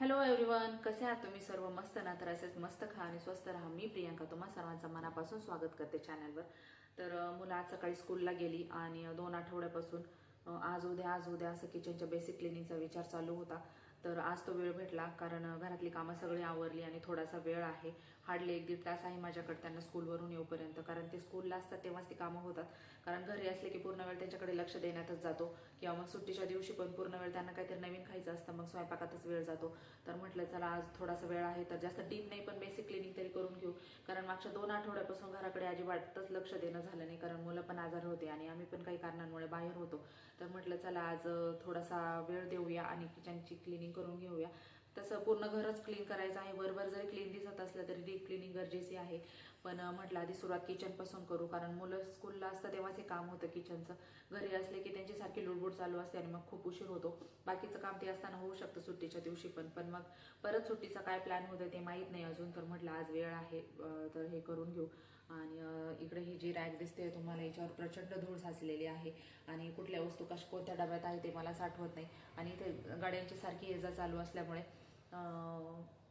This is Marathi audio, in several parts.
हॅलो एव्हरीवन कसे आहात तुम्ही सर्व? मस्त ना? तर असेच मस्त खा आणि स्वस्त राहा. मी प्रियांका तुम्हा सर्वांचं मनापासून स्वागत करते चॅनलवर तर मुलं आज सकाळी स्कूलला गेली आणि दोन आठवड्यापासून आज उद्या आज उद्या असं किचनच्या बेसिक क्लिनिंगचा विचार चालू होता. तर आज तो वेळ भेटला कारण घरातली कामं सगळी आवरली आणि थोडासा वेळ आहे. हार्डली एक दीड तास आहे माझ्याकडे त्यांना स्कूलवरून येऊपर्यंत कारण ते स्कूलला असतात तेव्हाच ती कामं होतात. कारण घरी असले की पूर्ण वेळ त्यांच्याकडे लक्ष देण्यातच जातो. किंवा मग सुट्टीच्या दिवशी पण पूर्ण वेळ त्यांना काहीतरी नवीन खायचं असतं मग स्वयंपाकातच वेळ जातो. तर म्हटलं चला आज थोडासा वेळ आहे तर जास्त डीप नाही पण बेसिक क्लिनिंग तरी करून घेऊ. कारण मागच्या दोन आठवड्यापासून घराकडे अजिबातच लक्ष देणं झालं नाही कारण मुलं पण आजार होते आणि आम्ही पण काही कारणांमुळे बाहेर होतो. तर म्हटलं चला आज थोडासा वेळ देऊया आणि किचनची क्लिनिंग करून घेऊया. तसं पूर्ण घरच क्लीन करायचं आहे. वरवर जरी क्लीन दिसत असलं तरी डीप क्लिनिंग गरजेची आहे. पण म्हटलं आधी सुरुवात किचनपासून करू. कारण मुलं स्कूलला असतं तेव्हाच हे काम होतं किचनचं घरी असले की त्यांची सारखी लुडबुड चालू असते आणि मग खूप उशीर होतो. बाकीचं काम ते असताना होऊ शकतं सुट्टीच्या दिवशी पण. पण मग परत सुट्टीचा काय प्लॅन होतं ते माहीत नाही अजून. तर म्हटलं आज वेळ आहे तर हे करून घेऊ. आणि इकडे ही जी रॅक दिसते तुम्हाला याच्यावर प्रचंड धूळ साचलेली आहे आणि कुठल्या वस्तू कश कोणत्या डब्यात आहे ते मला साठवत नाही. आणि इथे गाड्यांची सारखी ये जा चालू असल्यामुळे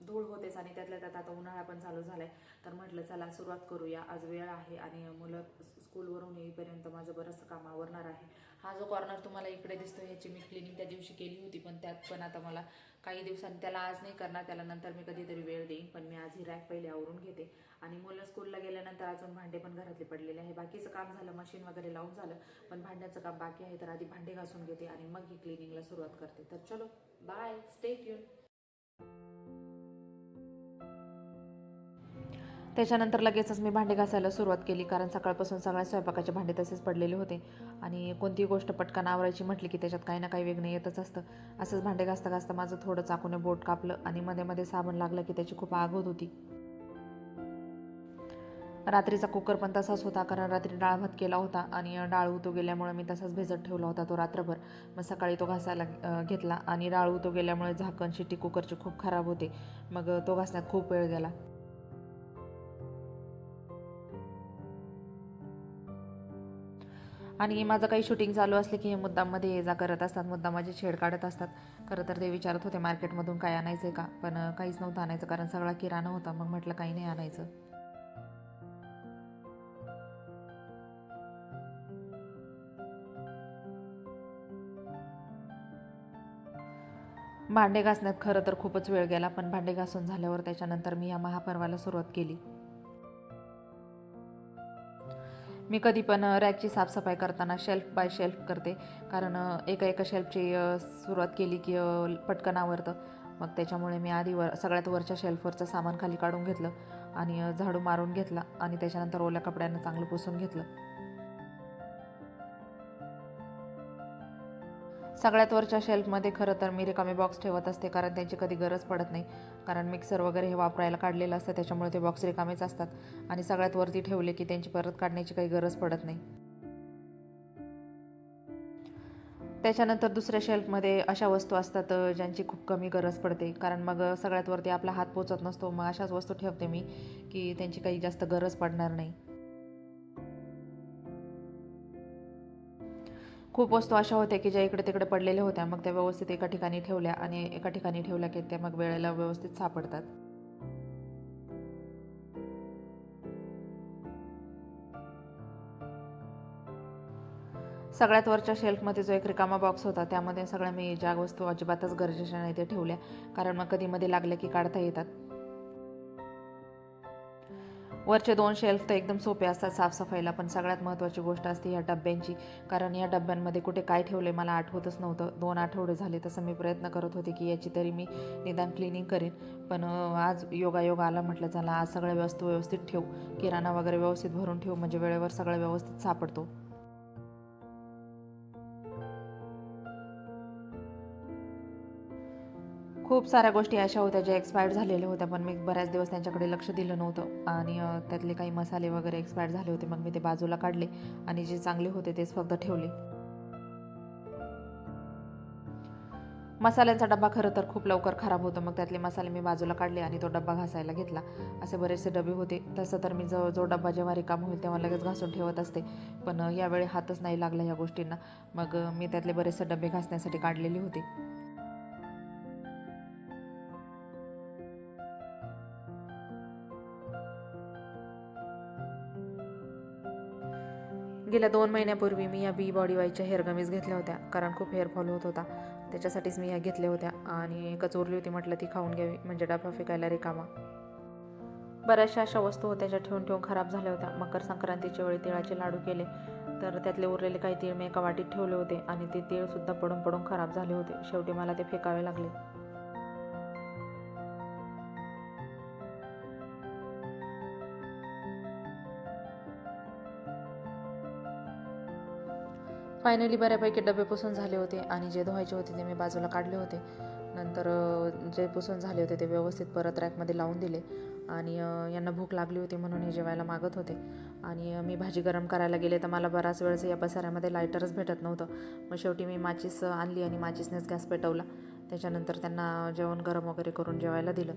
धूळ होतेच आणि त्यातल्या त्यात आता उन्हाळा पण चालू झालाय. तर म्हटलं चला सुरुवात करूया. आज वेळ आहे आणि मुलं स्कूलवरून येईपर्यंत माझं बरंचसं काम आवरणार आहे. हा जो कॉर्नर तुम्हाला इकडे दिसतो ह्याची मी क्लिनिंग त्या दिवशी केली होती पण त्यात पण आता मला काही दिवसांनी त्याला आज नाही करणार त्याला नंतर मी कधीतरी वेळ देईन पण मी आज ही रॅक पहिले आवरून घेते. आणि मुलं स्कूलला गेल्यानंतर अजून भांडे पण घरातले पडलेले आहे. बाकीचं काम झालं मशीन वगैरे लावून झालं पण भांड्याचं काम बाकी आहे तर आधी भांडे घासून घेते आणि मग ही क्लिनिंगला सुरुवात करते. तर चलो बाय स्टे ट्यून त्याच्यानंतर लगेचच मी भांडे घासायला सुरुवात केली कारण सकाळपासून सगळ्या स्वयंपाकाचे भांडे तसेच पडलेले होते. आणि कोणतीही गोष्ट पटकन आवरायची म्हटली की त्याच्यात काही ना काही वेगळं येतच असतं. असंच भांडे घासता घासता माझं थोडं चाकूने बोट कापलं आणि मध्ये मध्ये साबण लागलं की त्याची खूप आग होत होती. रात्रीचा कुकर पण तसाच होता कारण रात्री डाळ भात केला होता आणि डाळ उतो गेल्यामुळे मी तसाच भिजत ठेवला होता तो रात्रभर. मग सकाळी तो घासायला घेतला आणि डाळ उतो गेल्यामुळे झाकण शिट्टी कुकरची खूप खराब होते. मग तो घासण्यात खूप वेळ गेला. आणि माझं काही शूटिंग चालू असले की हे मुद्दाममध्ये ये जा करत असतात मुद्दा माझी छेड काढत असतात. खरं तर ते विचारत होते मार्केटमधून काय आणायचं आहे का? पण काहीच नव्हतं आणायचं कारण सगळा किराणा होता. मग म्हटलं काही नाही आणायचं. भांडे घासण्यात खरं तर खूपच वेळ गेला पण भांडे घासून झाल्यावर त्याच्यानंतर मी या महापर्वाला सुरुवात केली. मी कधी पण रॅकची साफसफाई करताना शेल्फ बाय शेल्फ करते. कारण एका एका शेल्फची सुरुवात केली की पटकन आवरतं मग त्याच्यामुळे मी आधी वर सगळ्यात वरच्या शेल्फवरचं सामान खाली काढून घेतलं आणि झाडू मारून घेतला आणि त्याच्यानंतर ओल्या कपड्यानं चांगलं पुसून घेतलं. सगळ्यात वरच्या शेल्फमध्ये खरं तर मी रिकामे बॉक्स ठेवत असते कारण त्यांची कधी गरज पडत नाही. कारण मिक्सर वगैरे हे वापरायला काढलेलं असतं त्याच्यामुळे ते बॉक्स रिकामेच असतात. आणि सगळ्यात वरती ठेवले की त्यांची परत काढण्याची काही गरज पडत नाही. त्याच्यानंतर दुसऱ्या शेल्फमध्ये अशा वस्तू असतात ज्यांची खूप कमी गरज पडते. कारण मग सगळ्यात वरती आपला हात पोचत नसतो मग अशाच वस्तू ठेवते मी की त्यांची काही जास्त गरज पडणार नाही. खूप वस्तू अशा होत्या की ज्या इकडे तिकडे पडलेल्या होत्या. मग त्या व्यवस्थित एका ठिकाणी ठेवल्या आणि एका ठिकाणी ठेवल्या की त्या मग वेळेला व्यवस्थित सापडतात. सगळ्यात वरच्या शेल्फमध्ये जो एक रिकामा बॉक्स होता त्यामध्ये सगळ्या मी ज्या वस्तू अजिबातच गरजेच्या नाही ते ठेवल्या. कारण मग कधी मध्ये लागल्या की काढता येतात. वरचे दोन शेल्फ तर एकदम सोपे असतात साफसफाईला पण सगळ्यात महत्त्वाची गोष्ट असते या डब्यांची. कारण या डब्यांमध्ये कुठे काय ठेवले मला आठवतच नव्हतं. दोन आठवडे झाले तसं मी प्रयत्न करत होते की याची तरी मी निदान क्लिनिंग करेन. पण आज योगायोग आला म्हटलं चला आज सगळ्या वस्तू व्यवस्थित ठेवू. किराणा वगैरे व्यवस्थित भरून ठेवू म्हणजे वेळेवर सगळं व्यवस्थित सापडतो. खूप साऱ्या गोष्टी अशा होत्या ज्या एक्सपायर्ड झालेल्या होत्या पण मी बऱ्याच दिवस त्यांच्याकडे लक्ष दिलं नव्हतं. आणि त्यातले काही मसाले वगैरे एक्सपायर्ड झाले होते मग मी ते बाजूला काढले आणि जे चांगले होते तेच फक्त ठेवले. मसाल्यांचा डब्बा खरं तर खूप लवकर खराब होतो. मग त्यातले मसाले मी बाजूला काढले आणि तो डब्बा घासायला घेतला. असे बरेचसे डबे होते. तसं तर मी जो जो डब्बा जेव्हा रिकाम होईल तेव्हा लगेच घासून ठेवत असते. पण यावेळी हातच नाही लागला या गोष्टींना. मग मी त्यातले बरेचसे डबे घासण्यासाठी काढलेले होते. गेल्या दोन महिन्यापूर्वी मी या बी बॉडी वाईच्या हेअर गमीज घेतल्या होत्या. कारण खूप हेअरफॉल होत होता. त्याच्यासाठीच मी ह्या घेतल्या होत्या. आणि एकच उरली होती म्हटलं ती खाऊन घ्यावी. म्हणजे डबा फेकायला रिकामा. बऱ्याचशा अशा वस्तू होत्या ज्या ठेवून ठेवून खराब झाल्या होत्या. मकर संक्रांतीच्या वेळी तिळाचे लाडू केले. तर त्यातले उरलेले काही तीळ मी एका वाटीत ठेवले होते. आणि ते तीळसुद्धा पडून पडून खराब झाले होते. शेवटी मला ते फेकावे लागले. फायनली बऱ्यापैकी डबे पुसून झाले होते आणि जे धुवायचे होते ते मी बाजूला काढले होते. नंतर जे पुसून झाले होते ते व्यवस्थित परत रॅकमध्ये लावून दिले. आणि यांना भूक लागली होती म्हणून हे जेवायला मागत होते. आणि मी भाजी गरम करायला गेले तर मला बराच वेळेस या पसाऱ्यामध्ये लायटरच भेटत नव्हतं. मग शेवटी मी माचीस आणली आणि माचीसनेच गॅस पेटवला. त्याच्यानंतर त्यांना जेवण गरम वगैरे करून जेवायला दिलं.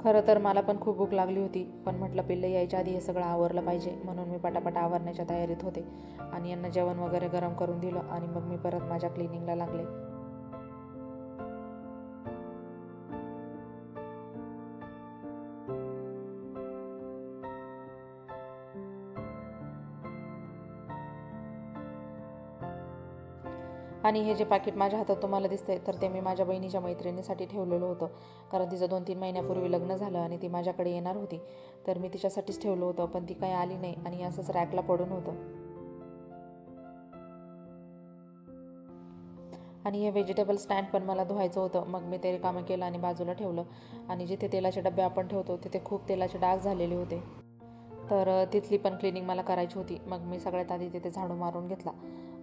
खरं तर मला पण खूप भूक लागली होती पण म्हटलं पिल्लं यायच्या आधी हे सगळं आवरलं पाहिजे म्हणून मी पटापट आवरण्याच्या तयारीत होते. आणि यांना जेवण वगैरे गरम करून दिलं आणि मग मी परत माझ्या क्लिनिंगला लागले. आणि हे जे पाकिट माझ्या हातात तुम्हाला दिसतंय तर ते मी माझ्या बहिणीच्या मैत्रिणीसाठी ठेवलेलं होतं. कारण तिचं दोन तीन महिन्यापूर्वी लग्न झालं आणि ती माझ्याकडे येणार होती. तर मी तिच्यासाठीच ठेवलं होतं पण ती काही आली नाही आणि असंच रॅकला पडून होतं. आणि हे व्हेजिटेबल स्टँड पण मला धुवायचं होतं. मग मी ते रिकामं केलं आणि बाजूला ठेवलं. आणि जिथे तेलाचे डबे आपण ठेवतो तिथे खूप तेलाचे डाग झालेले होते. तर तिथली पण क्लिनिंग मला करायची होती. मग मी सगळ्यात आधी तिथे झाडू मारून घेतला.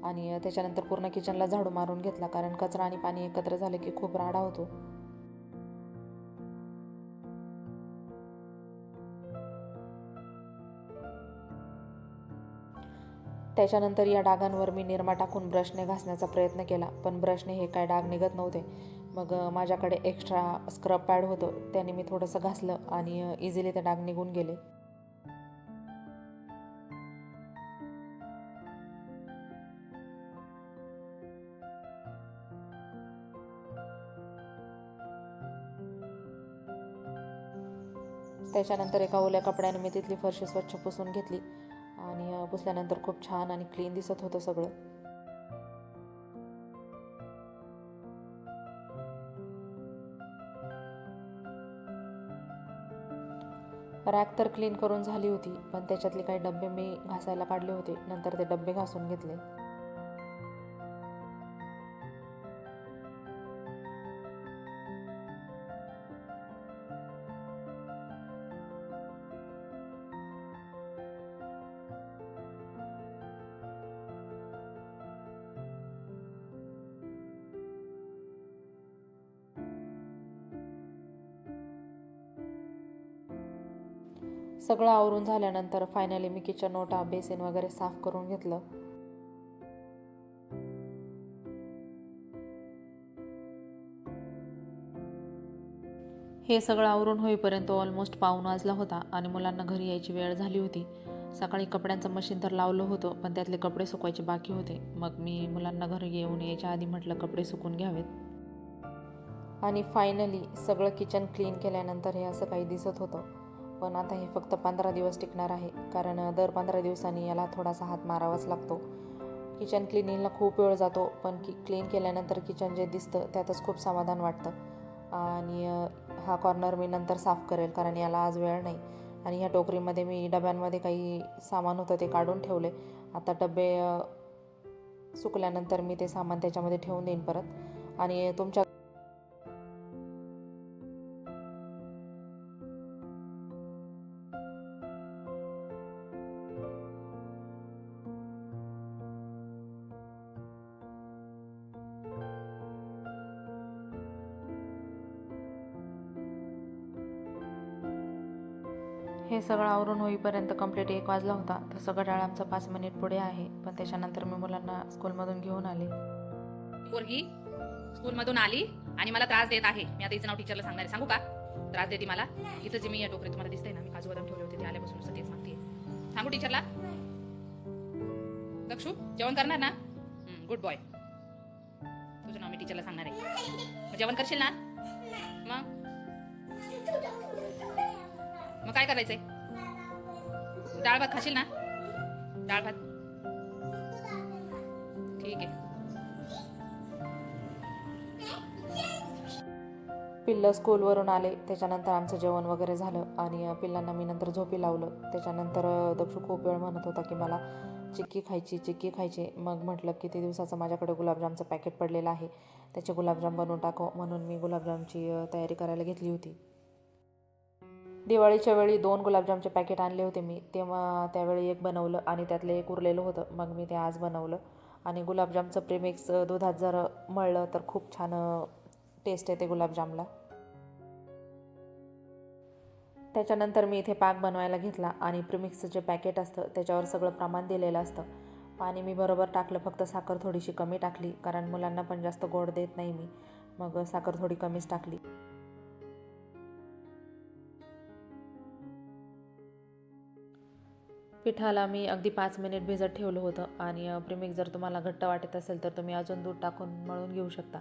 आणि त्याच्यानंतर पूर्ण किचनला झाडू मारून घेतला कारण कचरा आणि पाणी एकत्र झालं की खूप राडा होतो. त्याच्यानंतर या डागांवर मी निरमा टाकून ब्रशने घासण्याचा प्रयत्न केला पण ब्रशने हे काय डाग निघत नव्हते. मग माझ्याकडे एक्स्ट्रा स्क्रब पॅड होतं त्याने मी थोडंसं घासलं आणि इझिली ते डाग निघून गेले. त्याच्यानंतर एका ओल्या कपड्याने मी तिथली फरशी स्वच्छ पुसून घेतली. आणि पुसल्यानंतर खूप छान आणि क्लीन दिसत होतं सगळं. रॅक तर क्लीन करून झाली होती पण त्याच्यातले काही डबे मी घासायला काढले होते. नंतर ते डबे घासून घेतले. सगळं आवरून झाल्यानंतर फायनली मी किचन ओटा बेसिन वगैरे साफ करून घेतलं. हे सगळं आवरून होईपर्यंत ऑलमोस्ट पाऊन वाजला होता आणि मुलांना घरी यायची वेळ झाली होती. सकाळी कपड्यांचं मशीन तर लावलं होतं पण त्यातले कपडे सुकवायचे बाकी होते. मग मी मुलांना घरी येऊन यायच्या आधी म्हटलं कपडे सुकून घ्यावेत. आणि फायनली सगळं किचन क्लीन केल्यानंतर हे असं काही दिसत होतं. पण आता हे फक्त पंधरा दिवस टिकणार आहे. कारण दर पंधरा दिवसांनी याला थोडासा हात मारावाच लागतो. किचन क्लिनिंगला खूप वेळ जातो पण की क्लीन केल्यानंतर किचन जे दिसतं त्यातच खूप समाधान वाटतं. आणि हा कॉर्नर मी नंतर साफ करेल कारण याला आज वेळ नाही. आणि ह्या टोकरीमध्ये मी डब्यांमध्ये काही सामान होतं ते काढून ठेवले. आता डबे सुकल्यानंतर मी ते सामान त्याच्यामध्ये ठेवून देईन परत. आणि तुमच्या हे सगळं आवरून होईपर्यंत कंप्लीट एक वाजला होता. तसं घड्याळ आमचं पाच मिनिट पुढे आहे. पण त्याच्यानंतर मी मुलांना स्कूलमधून घेऊन आले. पोरगी स्कूलमधून आली आणि मला त्रास देत आहे. मी आता हिचं नाव टीचरला सांगणार आहे. सांगू का? त्रास देते मला. इथं जे मी या टोकरीत तुम्हाला दिसते ना मी काजू बदाम ठेवले होते ते आल्यापासून नुसतं तेच मागते सांगू टीचरला दक्षू जेवण करणार ना? गुड बॉय तुझं नाव मी टीचरला सांगणार आहे. जेवण करशील ना? मग? मग काय करायचंय? डाळ भात खाशील ना? डाळ भात. ठीक आहे. पिल्लं स्कूलवरून आले त्याच्यानंतर आमचं जेवण वगैरे झालं आणि पिल्लांना मी नंतर झोपी लावलं. त्याच्यानंतर दक्षू खूप वेळ म्हणत होता की मला चिक्की खायची चिक्की खायची. मग म्हटलं किती दिवसाचं माझ्याकडे गुलाबजामचं पॅकेट पडलेलं आहे. त्याचे गुलाबजाम बनवून टाको म्हणून मी गुलाबजामची तयारी करायला घेतली होती. दिवाळीच्या वेळी दोन गुलाबजामचे पॅकेट आणले होते मी. तेव्हा त्यावेळी एक बनवलं आणि त्यातलं एक उरलेलं होतं. मग मी ते आज बनवलं. आणि गुलाबजामचं प्रेमिक्स दुधात जर मळलं तर खूप छान टेस्ट येते गुलाबजामला. त्याच्यानंतर मी इथे पाक बनवायला घेतला आणि प्रिमिक्सचं जे पॅकेट असतं त्याच्यावर सगळं प्रमाण दिलेलं असतं. पाणी मी बरोबर टाकलं फक्त साखर थोडीशी कमी टाकली कारण मुलांना पण जास्त गोड देत नाही मी. मग साखर थोडी कमीच टाकली. पिठाला मी अगदी पाच मिनिट भिजत ठेवलं होतं. आणि प्रेमिक जर तुम्हाला घट्ट वाटत असेल तर तुम्ही अजून दूध टाकून मळून घेऊ शकता.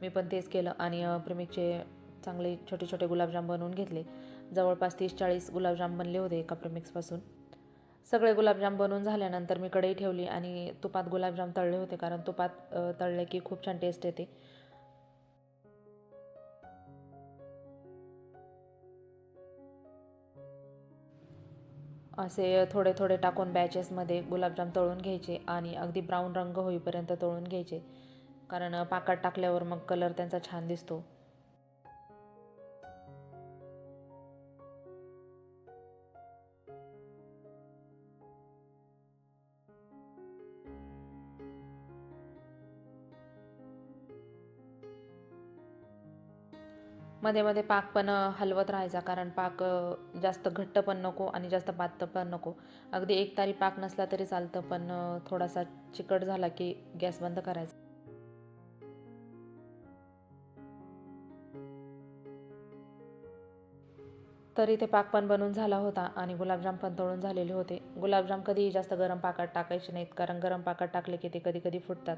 मी पण तेच केलं आणि प्रेमिकचे चांगले छोटे छोटे गुलाबजाम बनवून घेतले. जवळपास तीस चाळीस गुलाबजाम बनले होते एका प्रेमिक्सपासून. सगळे गुलाबजाम बनवून झाल्यानंतर मी कढई ठेवली आणि तुपात गुलाबजाम तळले होते. कारण तुपात तळले की खूप छान टेस्ट येते. असे थोडे थोडे टाकून बॅचेसमध्ये गुलाबजाम तळून घ्यायचे आणि अगदी ब्राऊन रंग होईपर्यंत तळून घ्यायचे. कारण पाकात टाकल्यावर मग कलर त्यांचा छान दिसतो. मध्ये मध्ये पाक पण हलवत राहायचा. कारण पाक जास्त घट्ट पण नको आणि जास्त पातळ पण नको. अगदी एक तारी पाक नसला तरी चालतं पण थोडासा चिकट झाला की गॅस बंद करायचा. तर इथे पाक पण बनून झाला होता आणि गुलाबजाम पण तळून झालेले होते. गुलाबजाम कधीही जास्त गरम पाकात टाकायचे नाहीत. कारण गरम पाकात टाकले की ते कधी कधी फुटतात.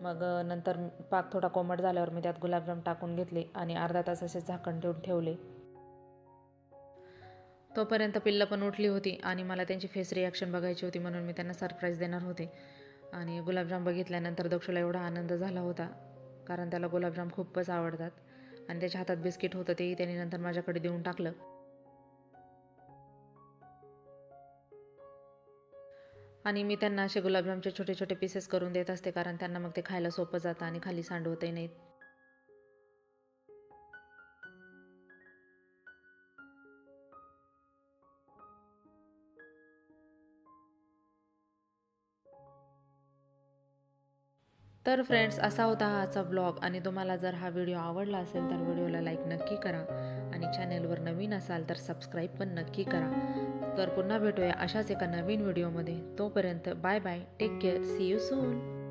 मग नंतर पाक थोडा कोमट झाल्यावर मी त्यात गुलाबजाम टाकून घेतले आणि अर्धा तास असे झाकण ठेवून ठेवले. तोपर्यंत पिल्लं पण उठली होती आणि मला त्यांची फेस रिॲक्शन बघायची होती म्हणून मी त्यांना सरप्राईज देणार होते. आणि गुलाबजाम बघितल्यानंतर दक्षुला एवढा आनंद झाला होता कारण त्याला गुलाबजाम खूपच आवडतात. आणि त्याच्या हातात बिस्किट होतं तेही त्याने नंतर माझ्याकडे देऊन टाकलं. आणि मी त्यांना असे गुलाबजामचे छोटे छोटे पीसेस करून देत असते कारण त्यांना मग ते खायला सोपं जातं आणि खाली सांडवतही नाहीत. तर फ्रेंड्स असा होता हा आजचा ब्लॉग आणि तुम्हाला जर हा व्हिडिओ आवडला असेल तर व्हिडिओला लाईक नक्की करा. आणि चॅनेलवर नवीन असाल तर सबस्क्राईब पण नक्की करा. तर पुन्हा भेटूया अशाच एका नवीन व्हिडिओमध्ये. तोपर्यंत bye bye. Take care. See you soon